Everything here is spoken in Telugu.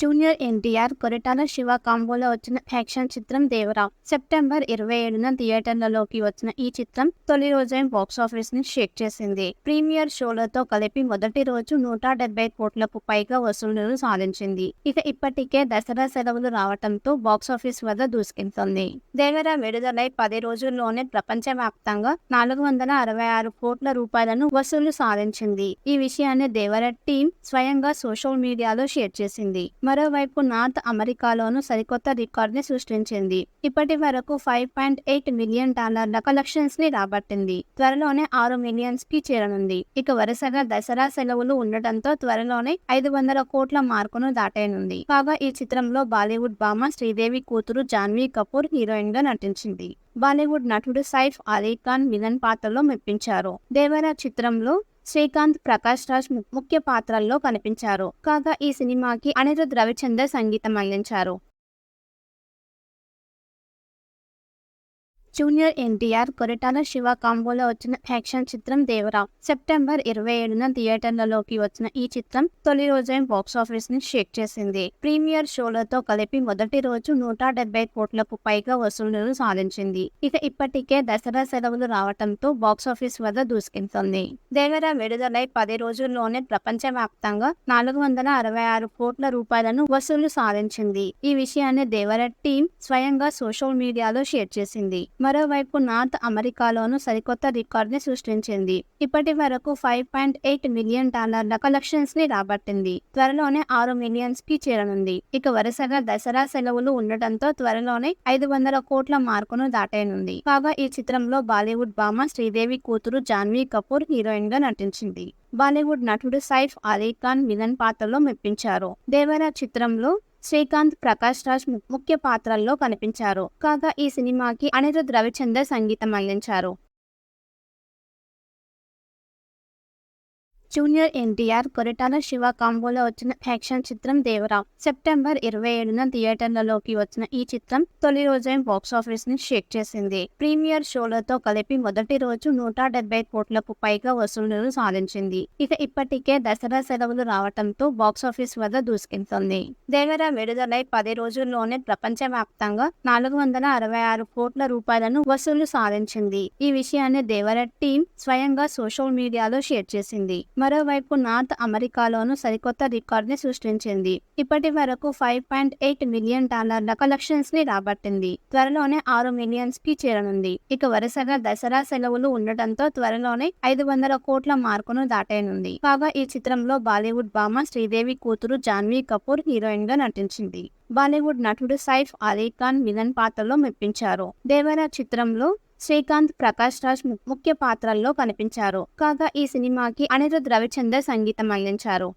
జూనియర్ ఎన్టీఆర్ కొరటాల శివ కాంబోలో వచ్చిన యాక్షన్ చిత్రం దేవరా సెప్టెంబర్ ఇరవై ఏడున థియేటర్లలోకి వచ్చిన ఈ చిత్రం తొలి రోజే బాక్సాఫీస్ని షేక్ చేసింది. ప్రీమియర్ షోలతో కలిపి మొదటి రోజు నూట డెబ్బై కోట్లకు పైగా వసూళ్ళను సాధించింది. ఇక ఇప్పటికే దసరా సెలవులు రావడంతో బాక్సాఫీస్ వద్ద దూసుకెళ్తుంది. దేవరా విడుదలై పది రోజుల్లోనే ప్రపంచవ్యాప్తంగా నాలుగు వందల అరవై ఆరు కోట్ల రూపాయలను వసూలు సాధించింది. ఈ విషయాన్ని దేవర టీం స్వయంగా సోషల్ మీడియాలో షేర్ చేసింది. మరోవైపు నార్త్ అమెరికాలోనూ సరికొత్త రికార్డుని సృష్టించింది. ఇప్పటి వరకు ఫైవ్ పాయింట్ ఎయిట్ మిలియన్ డాలర్ల కలెక్షన్స్ని రాబట్టింది. త్వరలోనే ఆరు మిలియన్స్కి చేరనుంది. ఇక వరుసగా దసరా సెలవులు ఉండటంతో త్వరలోనే ఐదు వందల కోట్ల మార్కును దాటేనుంది. కాగా ఈ చిత్రంలో బాలీవుడ్ భామ శ్రీదేవి కూతురు జాన్వీ కపూర్ హీరోయిన్గా నటించింది. బాలీవుడ్ నటుడు సైఫ్ అలీ ఖాన్ విలన్ పాత్రలో మెప్పించారు. దేవరా చిత్రంలో శ్రీకాంత్ ప్రకాష్ రాజ్ ముఖ్య పాత్రల్లో కనిపించారు. కాగా ఈ సినిమాకి అనిరుద్ రవిచందర్ సంగీతం అందించారు. జూనియర్ ఎన్టీఆర్ కొరటాల శివ కాంబోలో వచ్చిన యాక్షన్ చిత్రం దేవరా సెప్టెంబర్ ఇరవై ఏడున థియేటర్లలోకి వచ్చిన ఈ చిత్రం తొలి రోజే బాక్సాఫీస్ని షేక్ చేసింది. ప్రీమియర్ షోలతో కలిపి మొదటి రోజు నూట డెబ్బై కోట్లకు పైగా వసూళ్ళను సాధించింది. ఇక ఇప్పటికే దసరా సెలవులు రావడంతో బాక్సాఫీస్ వద్ద దూసుకెళ్తుంది. దేవరా విడుదలై పది రోజుల్లోనే ప్రపంచవ్యాప్తంగా నాలుగు వందల అరవై ఆరు కోట్ల రూపాయలను వసూలు సాధించింది. ఈ విషయాన్ని దేవర టీం స్వయంగా సోషల్ మీడియాలో షేర్ చేసింది. మరోవైపు నార్త్ అమెరికాలోనూ సరికొత్త రికార్డుని సృష్టించింది. ఇప్పటి వరకు ఫైవ్ పాయింట్ ఎయిట్ మిలియన్ డాలర్ల కలెక్షన్స్ని రాబట్టింది. త్వరలోనే ఆరు మిలియన్స్కి చేరనుంది. ఇక వరుసగా దసరా సెలవులు ఉండటంతో త్వరలోనే ఐదు వందల కోట్ల మార్కును దాటేనుంది. కాగా ఈ చిత్రంలో బాలీవుడ్ భామ శ్రీదేవి కూతురు జాన్వీ కపూర్ హీరోయిన్గా నటించింది. బాలీవుడ్ నటుడు సైఫ్ అలీ ఖాన్ విలన్ పాత్రలో మెప్పించారు. దేవరా చిత్రంలో శ్రీకాంత్ ప్రకాష్ రాజ్ ముఖ్య పాత్రల్లో కనిపించారు. కాగా ఈ సినిమాకి అనిరుద్ రవిచందర్ సంగీతం అందించారు. జూనియర్ ఎన్టీఆర్ కొరటాల శివ కాంబోలో వచ్చిన యాక్షన్ చిత్రం దేవరా సెప్టెంబర్ ఇరవై ఏడున థియేటర్లలోకి వచ్చిన ఈ చిత్రం తొలి రోజే బాక్సాఫీస్ని షేక్ చేసింది. ప్రీమియర్ షోలతో కలిపి మొదటి రోజు నూట డెబ్బై కోట్లకు పైగా వసూళ్ళను సాధించింది. ఇక ఇప్పటికే దసరా సెలవులు రావడంతో బాక్సాఫీస్ వద్ద దూసుకెళ్తుంది. దేవరా విడుదలై పది రోజుల్లోనే ప్రపంచవ్యాప్తంగా నాలుగు వందల అరవై ఆరు కోట్ల రూపాయలను వసూలు సాధించింది. ఈ విషయాన్ని దేవర టీం స్వయంగా సోషల్ మీడియాలో షేర్ చేసింది. మరోవైపు నార్త్ అమెరికాలోనూ సరికొత్త రికార్డుని సృష్టించింది. ఇప్పటి వరకు ఫైవ్ పాయింట్ ఎయిట్ మిలియన్ డాలర్ల కలెక్షన్స్ని రాబట్టింది. త్వరలోనే ఆరు మిలియన్స్కి చేరనుంది. ఇక వరుసగా దసరా సెలవులు ఉండటంతో త్వరలోనే ఐదు వందల కోట్ల మార్కును దాటేనుంది. కాగా ఈ చిత్రంలో బాలీవుడ్ భామ శ్రీదేవి కూతురు జాన్వీ కపూర్ హీరోయిన్గా నటించింది. బాలీవుడ్ నటుడు సైఫ్ అలీ ఖాన్ విలన్ పాత్రలో మెప్పించారు. దేవరా చిత్రంలో శ్రీకాంత్ ప్రకాష్ రాజ్ ముఖ్య పాత్రల్లో కనిపించారు. కాగా ఈ సినిమాకి అనిరుద్ రవిచందర్ సంగీతం అందించారు